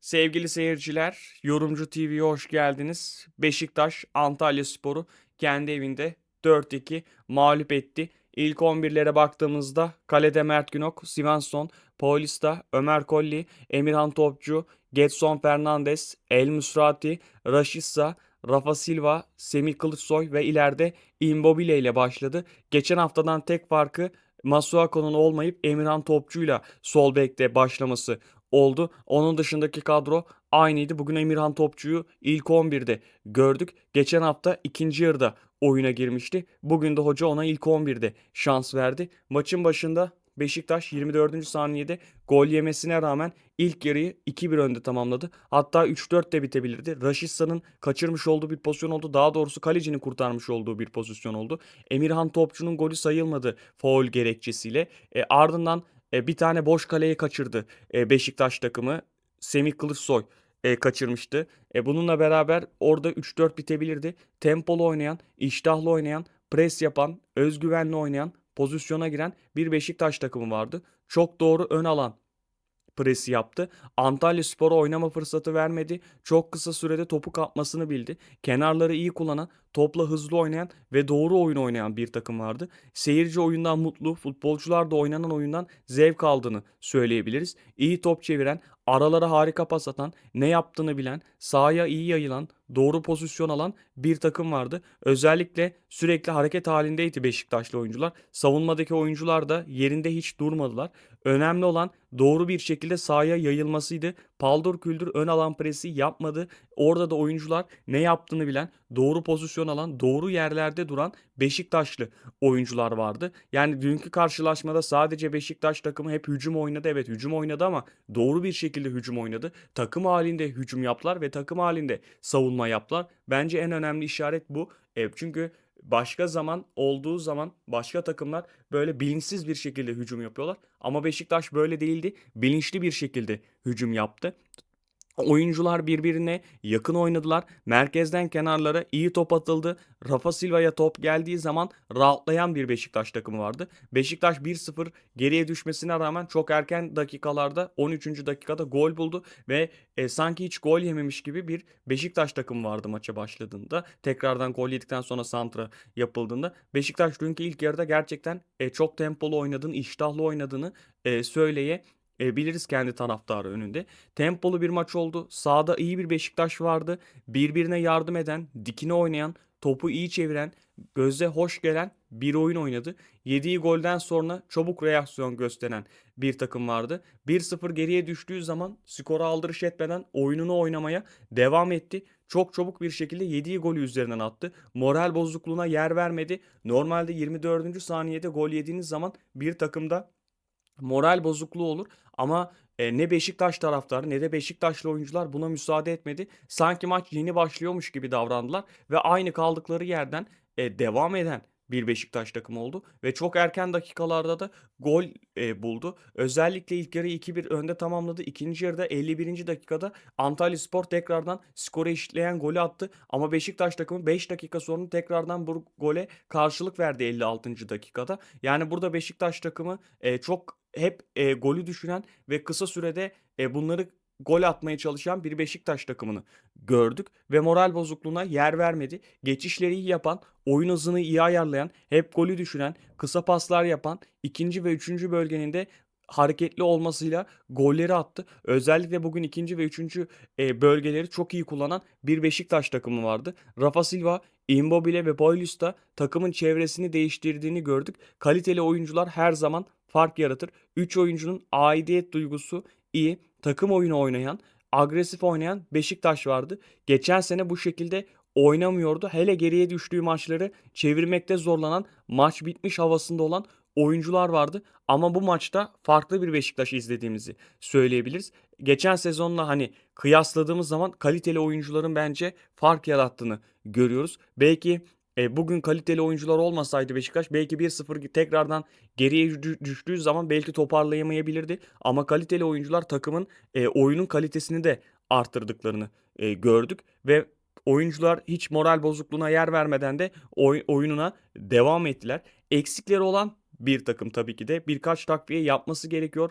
Sevgili seyirciler, Yorumcu TV'ye hoş geldiniz. Beşiktaş Antalya Sporu kendi evinde 4-2 mağlup etti. İlk 11'lere baktığımızda kalede Mert Günok, Svensson, Paulista, Ömer Kolli, Emirhan Topçu, Getson Fernandes, El Musrati, Raşissa, Rafa Silva, Semih Kılıçsoy ve ileride Immobile ile başladı. Geçen haftadan tek farkı Masuako'nun olmayıp Emirhan Topçu'yla sol bekte başlaması oldu. Onun dışındaki kadro aynıydı. Bugün Emirhan Topçu'yu ilk 11'de gördük. Geçen hafta ikinci yarıda oyuna girmişti. Bugün de hoca ona ilk 11'de şans verdi. Maçın başında Beşiktaş 24. saniyede gol yemesine rağmen ilk yarıyı 2-1 önde tamamladı. Hatta 3-4 de bitebilirdi. Raşitsa'nın kaçırmış olduğu bir pozisyon oldu. Daha doğrusu kalecinin kurtarmış olduğu bir pozisyon oldu. Emirhan Topçu'nun golü sayılmadı faul gerekçesiyle. E, ardından e, bir tane boş kaleyi kaçırdı e, Beşiktaş takımı. Semih Kılıçsoy e, kaçırmıştı. E, bununla beraber orada 3-4 bitebilirdi. Tempolu oynayan, iştahlı oynayan, pres yapan, özgüvenli oynayan, pozisyona giren bir Beşiktaş takımı vardı. Çok doğru ön alan presi yaptı. Antalya Spor'a oynama fırsatı vermedi. Çok kısa sürede topu kapmasını bildi. Kenarları iyi kullanan, topla hızlı oynayan ve doğru oyun oynayan bir takım vardı. Seyirci oyundan mutlu, futbolcular da oynanan oyundan zevk aldığını söyleyebiliriz. İyi top çeviren, aralara harika pas atan, ne yaptığını bilen, sahaya iyi yayılan, doğru pozisyon alan bir takım vardı. Özellikle sürekli hareket halindeydi Beşiktaşlı oyuncular. Savunmadaki oyuncular da yerinde hiç durmadılar. Önemli olan doğru bir şekilde sahaya yayılmasıydı. Paldır küldür ön alan presi yapmadı. Orada da oyuncular ne yaptığını bilen, doğru pozisyon alan, doğru yerlerde duran Beşiktaşlı oyuncular vardı. Yani dünkü karşılaşmada sadece Beşiktaş takımı hep hücum oynadı. Evet hücum oynadı ama doğru bir şekilde hücum oynadı. Takım halinde hücum yaptılar ve takım halinde savunma yaptılar. Bence en önemli işaret bu. E, çünkü başka zaman olduğu zaman başka takımlar böyle bilinçsiz bir şekilde hücum yapıyorlar. Ama Beşiktaş böyle değildi. Bilinçli bir şekilde hücum yaptı. Oyuncular birbirine yakın oynadılar. Merkezden kenarlara iyi top atıldı. Rafa Silva'ya top geldiği zaman rahatlayan bir Beşiktaş takımı vardı. Beşiktaş 1-0 geriye düşmesine rağmen çok erken dakikalarda 13. dakikada gol buldu ve e, sanki hiç gol yememiş gibi bir Beşiktaş takımı vardı maça başladığında. Tekrardan gol yedikten sonra santra yapıldığında Beşiktaş dünkü ilk yarıda gerçekten e, çok tempolu oynadığını, iştahlı oynadığını e, söyleye e, biliriz kendi taraftarı önünde. Tempolu bir maç oldu. Sağda iyi bir Beşiktaş vardı. Birbirine yardım eden, dikine oynayan, topu iyi çeviren, gözde hoş gelen bir oyun oynadı. Yediği golden sonra çabuk reaksiyon gösteren bir takım vardı. 1-0 geriye düştüğü zaman skora aldırış etmeden oyununu oynamaya devam etti. Çok çabuk bir şekilde yediği golü üzerinden attı. Moral bozukluğuna yer vermedi. Normalde 24. saniyede gol yediğiniz zaman bir takımda moral bozukluğu olur ama e, ne Beşiktaş taraftarı ne de Beşiktaşlı oyuncular buna müsaade etmedi. Sanki maç yeni başlıyormuş gibi davrandılar ve aynı kaldıkları yerden e, devam eden bir Beşiktaş takımı oldu ve çok erken dakikalarda da gol e, buldu. Özellikle ilk yarı 2-1 önde tamamladı. İkinci yarıda 51. dakikada Antalya Spor tekrardan skoru eşitleyen golü attı. Ama Beşiktaş takımı 5 dakika sonra tekrardan bu gole karşılık verdi 56. dakikada. Yani burada Beşiktaş takımı e, çok hep e, golü düşünen ve kısa sürede e, bunları gol atmaya çalışan bir Beşiktaş takımını gördük ve moral bozukluğuna yer vermedi. Geçişleri iyi yapan, oyun hızını iyi ayarlayan, hep golü düşünen, kısa paslar yapan, ikinci ve üçüncü bölgenin de hareketli olmasıyla golleri attı. Özellikle bugün ikinci ve üçüncü e, bölgeleri çok iyi kullanan bir Beşiktaş takımı vardı. Rafa Silva, Immobile ve Paulista takımın çevresini değiştirdiğini gördük. Kaliteli oyuncular her zaman fark yaratır. 3 oyuncunun aidiyet duygusu iyi. Takım oyunu oynayan, agresif oynayan Beşiktaş vardı. Geçen sene bu şekilde oynamıyordu. Hele geriye düştüğü maçları çevirmekte zorlanan, maç bitmiş havasında olan oyuncular vardı. Ama bu maçta farklı bir Beşiktaş izlediğimizi söyleyebiliriz. Geçen sezonla hani kıyasladığımız zaman kaliteli oyuncuların bence fark yarattığını görüyoruz. Belki e, bugün kaliteli oyuncular olmasaydı Beşiktaş belki 1-0 tekrardan geriye düştüğü zaman belki toparlayamayabilirdi. Ama kaliteli oyuncular takımın e, oyunun kalitesini de arttırdıklarını e, gördük ve oyuncular hiç moral bozukluğuna yer vermeden de oy, oyununa devam ettiler. Eksikleri olan bir takım tabii ki de birkaç takviye yapması gerekiyor.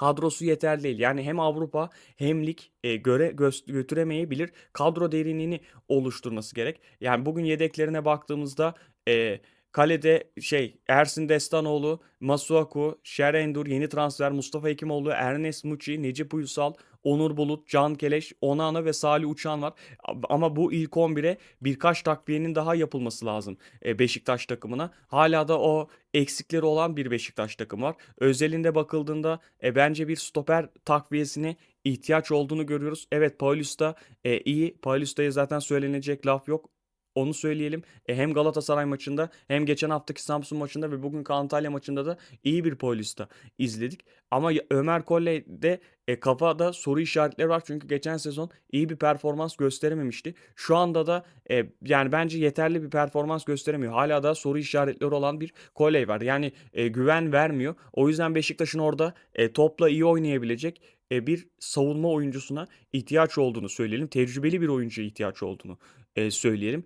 Kadrosu yeterli değil. Yani hem Avrupa hem lig e, göre götüremeyebilir. Kadro derinliğini oluşturması gerek. Yani bugün yedeklerine baktığımızda e, kalede şey Ersin Destanoğlu, Masuaku, Şerendur, yeni transfer Mustafa Hekimoğlu, Ernest Muçi, Necip Uysal, Onur Bulut, Can Keleş, Onana ve Salih Uçan var. Ama bu ilk 11'e birkaç takviyenin daha yapılması lazım e, Beşiktaş takımına. Hala da o eksikleri olan bir Beşiktaş takımı var. Özelinde bakıldığında e, bence bir stoper takviyesine ihtiyaç olduğunu görüyoruz. Evet Paulus da e, iyi. Paulus'ta'ya zaten söylenecek laf yok. Onu söyleyelim. E, hem Galatasaray maçında hem geçen haftaki Samsun maçında ve bugünkü Antalya maçında da iyi bir Paulista izledik. Ama Ömer Kolle'de e, kafada soru işaretleri var. Çünkü geçen sezon iyi bir performans gösterememişti. Şu anda da e, yani bence yeterli bir performans gösteremiyor. Hala da soru işaretleri olan bir Kolle var. Yani e, güven vermiyor. O yüzden Beşiktaş'ın orada e, topla iyi oynayabilecek e, bir savunma oyuncusuna ihtiyaç olduğunu söyleyelim. Tecrübeli bir oyuncuya ihtiyaç olduğunu e, söyleyelim.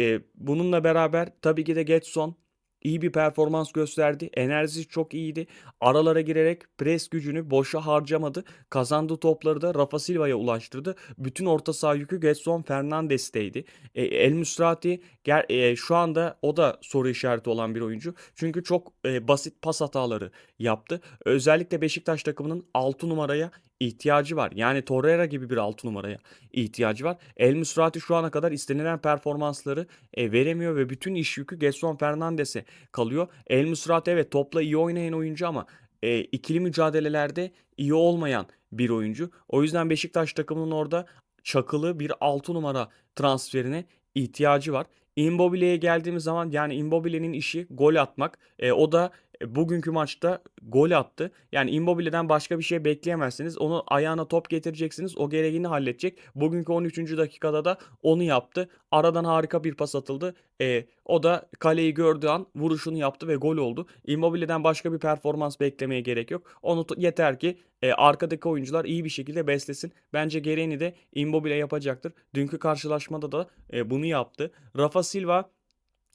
E, bununla beraber tabii ki de Getson iyi bir performans gösterdi. Enerjisi çok iyiydi. Aralara girerek pres gücünü boşa harcamadı. Kazandığı topları da Rafa Silva'ya ulaştırdı. Bütün orta saha yükü Getson Fernandes'teydi. E, El Musrati e, şu anda o da soru işareti olan bir oyuncu. Çünkü çok e, basit pas hataları yaptı. Özellikle Beşiktaş takımının 6 numaraya ihtiyacı var. Yani Torreira gibi bir 6 numaraya ihtiyacı var. El Musrati şu ana kadar istenilen performansları e, veremiyor ve bütün iş yükü Gerson Fernandes'e kalıyor. El Musrati evet topla iyi oynayan oyuncu ama e, ikili mücadelelerde iyi olmayan bir oyuncu. O yüzden Beşiktaş takımının orada çakılı bir 6 numara transferine ihtiyacı var. Immobile'ye geldiğimiz zaman yani Immobile'nin işi gol atmak. E, o da bugünkü maçta gol attı. Yani Immobile'den başka bir şey bekleyemezsiniz. Onu ayağına top getireceksiniz. O gereğini halledecek. Bugünkü 13. dakikada da onu yaptı. Aradan harika bir pas atıldı. E, o da kaleyi gördüğü an vuruşunu yaptı ve gol oldu. Immobile'den başka bir performans beklemeye gerek yok. Onu yeter ki e, arkadaki oyuncular iyi bir şekilde beslesin. Bence gereğini de Immobile yapacaktır. Dünkü karşılaşmada da e, bunu yaptı. Rafa Silva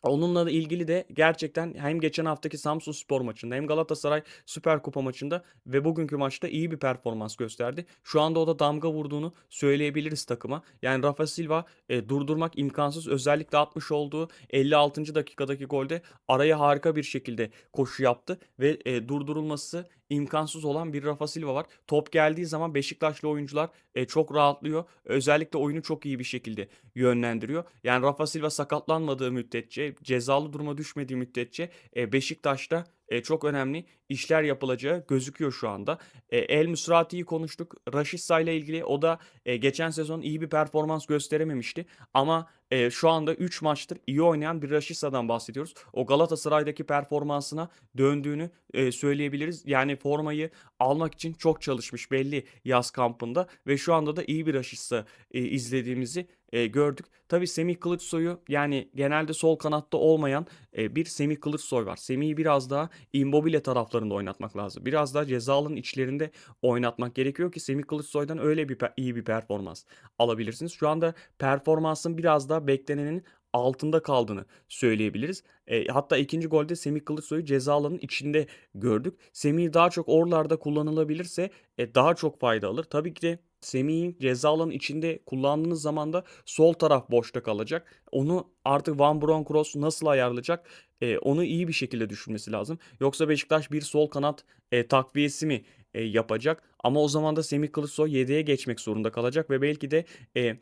Onunla da ilgili de gerçekten hem geçen haftaki Samsunspor maçında hem Galatasaray Süper Kupa maçında ve bugünkü maçta iyi bir performans gösterdi. Şu anda o da damga vurduğunu söyleyebiliriz takıma. Yani Rafa Silva e, durdurmak imkansız. Özellikle atmış olduğu 56. dakikadaki golde araya harika bir şekilde koşu yaptı ve e, durdurulması imkansız olan bir Rafa Silva var. Top geldiği zaman Beşiktaşlı oyuncular e, çok rahatlıyor. Özellikle oyunu çok iyi bir şekilde yönlendiriyor. Yani Rafa Silva sakatlanmadığı müddetçe, cezalı duruma düşmediği müddetçe e, Beşiktaş'ta e, çok önemli işler yapılacağı gözüküyor şu anda. E, El Musrati'yi konuştuk. Raşitsa ile ilgili o da e, geçen sezon iyi bir performans gösterememişti. Ama e, şu anda 3 maçtır iyi oynayan bir Raşitsa'dan bahsediyoruz. O Galatasaray'daki performansına döndüğünü e, söyleyebiliriz. Yani formayı almak için çok çalışmış belli yaz kampında ve şu anda da iyi bir Raşitsa e, izlediğimizi e, gördük. Tabii Semih Kılıçsoy'u yani genelde sol kanatta olmayan e, bir Semih Kılıçsoy var. Semih'i biraz daha Immobile taraflarında oynatmak lazım. Biraz daha ceza alanının içlerinde oynatmak gerekiyor ki Semih Kılıçsoy'dan öyle bir iyi bir performans alabilirsiniz. Şu anda performansın biraz daha beklenenin altında kaldığını söyleyebiliriz. E, hatta ikinci golde Semih Kılıçsoy'u ceza alanının içinde gördük. Semih daha çok oralarda kullanılabilirse e, daha çok fayda alır. Tabii ki de Semih'in ceza alanının içinde kullandığınız zaman da sol taraf boşta kalacak. Onu artık Van Bronckhorst nasıl ayarlayacak? E, onu iyi bir şekilde düşünmesi lazım. Yoksa Beşiktaş bir sol kanat e, takviyesi mi e, yapacak? Ama o zaman da Semih Kılıçsoy yedeğe geçmek zorunda kalacak ve belki de e,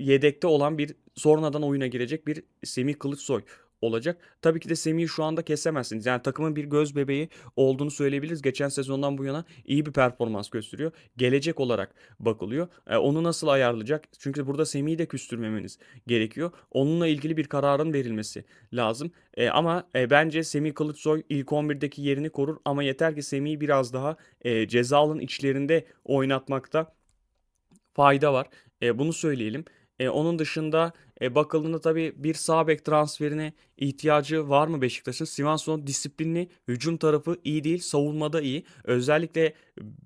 yedekte olan bir sonradan oyuna girecek bir Semih Kılıçsoy olacak. Tabii ki de Semih'i şu anda kesemezsiniz. Yani takımın bir göz bebeği olduğunu söyleyebiliriz. Geçen sezondan bu yana iyi bir performans gösteriyor. Gelecek olarak bakılıyor. E, onu nasıl ayarlayacak? Çünkü burada Semih'i de küstürmemeniz gerekiyor. Onunla ilgili bir kararın verilmesi lazım. E, ama e, bence Semih Kılıçsoy ilk 11'deki yerini korur ama yeter ki Semih'i biraz daha e, ceza içlerinde oynatmakta fayda var. E, bunu söyleyelim. E, onun dışında e, bakıldığında tabii bir sağ bek transferine ihtiyacı var mı Beşiktaş'ın? Svensson disiplinli, hücum tarafı iyi değil, savunmada iyi. Özellikle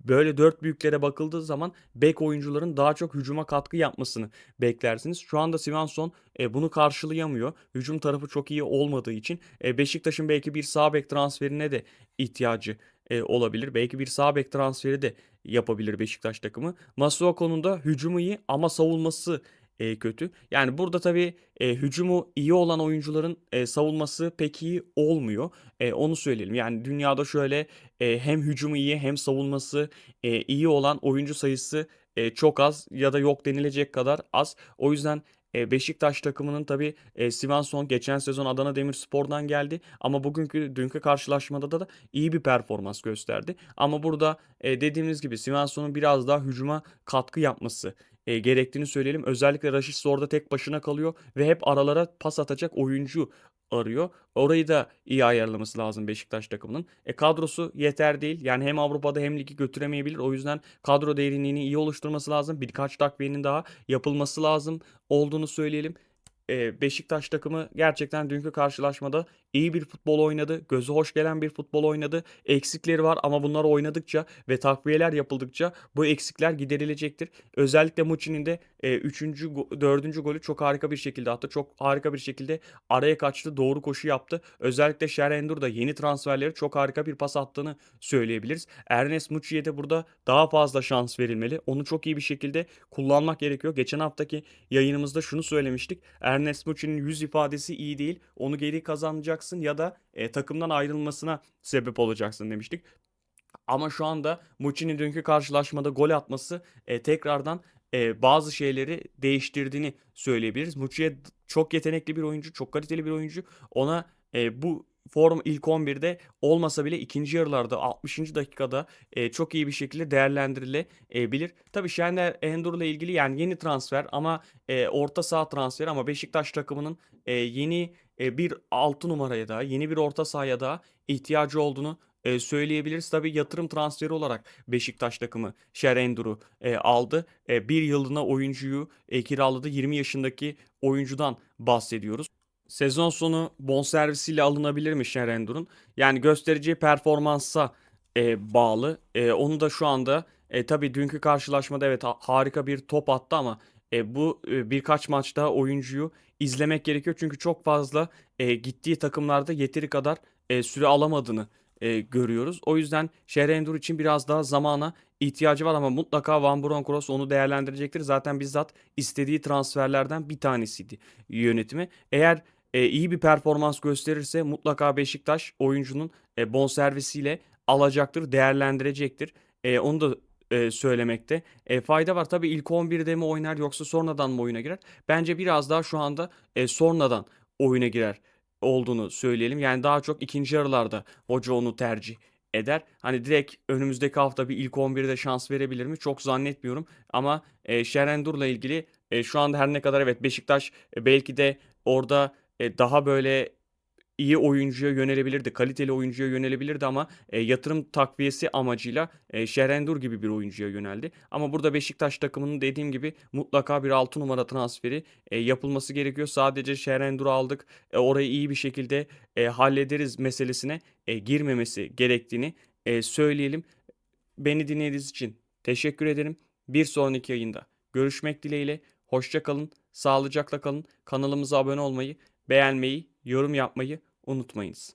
böyle dört büyüklere bakıldığı zaman bek oyuncuların daha çok hücuma katkı yapmasını beklersiniz. Şu anda Svensson e, bunu karşılayamıyor. Hücum tarafı çok iyi olmadığı için e, Beşiktaş'ın belki bir sağ bek transferine de ihtiyacı e, olabilir. Belki bir sağ bek transferi de yapabilir Beşiktaş takımı. Masuaku'nun da hücumu iyi ama savunması e, kötü. Yani burada tabii e, hücumu iyi olan oyuncuların e, savunması pek iyi olmuyor. E, onu söyleyelim. Yani dünyada şöyle e, hem hücumu iyi hem savunması e, iyi olan oyuncu sayısı e, çok az ya da yok denilecek kadar az. O yüzden e, Beşiktaş takımının tabii e, Svensson geçen sezon Adana Demirspor'dan geldi ama bugünkü dünkü karşılaşmada da, da iyi bir performans gösterdi. Ama burada e, dediğimiz gibi Svensson'un biraz daha hücuma katkı yapması e, gerektiğini söyleyelim. Özellikle Rashica orada tek başına kalıyor ve hep aralara pas atacak oyuncu arıyor. Orayı da iyi ayarlaması lazım Beşiktaş takımının. E kadrosu yeter değil. Yani hem Avrupa'da hem ligi götüremeyebilir. O yüzden kadro derinliğini iyi oluşturması lazım. Birkaç takviyenin daha yapılması lazım olduğunu söyleyelim. E, Beşiktaş takımı gerçekten dünkü karşılaşmada iyi bir futbol oynadı. Gözü hoş gelen bir futbol oynadı. Eksikleri var ama bunlar oynadıkça ve takviyeler yapıldıkça bu eksikler giderilecektir. Özellikle Muçi'nin de 3. 4. golü çok harika bir şekilde attı. Çok harika bir şekilde araya kaçtı. Doğru koşu yaptı. Özellikle Şerendur da yeni transferleri çok harika bir pas attığını söyleyebiliriz. Ernest Muçi'ye de burada daha fazla şans verilmeli. Onu çok iyi bir şekilde kullanmak gerekiyor. Geçen haftaki yayınımızda şunu söylemiştik. Ernest Muçi'nin yüz ifadesi iyi değil. Onu geri kazanacaksın ya da e, takımdan ayrılmasına sebep olacaksın demiştik. Ama şu anda Muçi'nin dünkü karşılaşmada gol atması e, tekrardan e, bazı şeyleri değiştirdiğini söyleyebiliriz. Muçi'ye çok yetenekli bir oyuncu, çok kaliteli bir oyuncu. Ona e, bu form ilk 11'de olmasa bile ikinci yarılarda 60. dakikada e, çok iyi bir şekilde değerlendirilebilir. Tabii Şener Endur ile ilgili yani yeni transfer ama e, orta saha transferi ama Beşiktaş takımının e, yeni e, bir 6 numaraya da yeni bir orta sahaya da ihtiyacı olduğunu e, söyleyebiliriz. Tabii yatırım transferi olarak Beşiktaş takımı Şerendur'u e, aldı. E, bir yıllığına oyuncuyu e, kiraladı. 20 yaşındaki oyuncudan bahsediyoruz. Sezon sonu bonservisiyle alınabilir mi Şerendur'un? Yani göstereceği performansa e, bağlı. E, onu da şu anda e, tabii dünkü karşılaşmada evet ha- harika bir top attı ama e, bu e, birkaç maçta oyuncuyu izlemek gerekiyor. Çünkü çok fazla e, gittiği takımlarda yeteri kadar e, süre alamadığını e, görüyoruz. O yüzden Şerendur için biraz daha zamana ihtiyacı var ama mutlaka Van Bronckhorst onu değerlendirecektir. Zaten bizzat istediği transferlerden bir tanesiydi yönetimi. Eğer e, iyi bir performans gösterirse mutlaka Beşiktaş oyuncunun e, bonservisiyle alacaktır, değerlendirecektir. E, onu da e, söylemekte e, fayda var. Tabii ilk 11'de mi oynar yoksa sonradan mı oyuna girer? Bence biraz daha şu anda e, sonradan oyuna girer olduğunu söyleyelim. Yani daha çok ikinci yarılarda hoca onu tercih eder. Hani direkt önümüzdeki hafta bir ilk 11'de şans verebilir mi? Çok zannetmiyorum. Ama e, Şerendur'la ilgili e, şu anda her ne kadar evet Beşiktaş e, belki de orada e, daha böyle iyi oyuncuya yönelebilirdi, kaliteli oyuncuya yönelebilirdi ama e, yatırım takviyesi amacıyla e, Şerendur gibi bir oyuncuya yöneldi. Ama burada Beşiktaş takımının dediğim gibi mutlaka bir 6 numara transferi e, yapılması gerekiyor. Sadece Şerendur'u aldık, e, orayı iyi bir şekilde e, hallederiz meselesine e, girmemesi gerektiğini e, söyleyelim. Beni dinlediğiniz için teşekkür ederim. Bir sonraki yayında görüşmek dileğiyle. Hoşça kalın, sağlıcakla kalın. Kanalımıza abone olmayı, beğenmeyi, yorum yapmayı unutmayınız.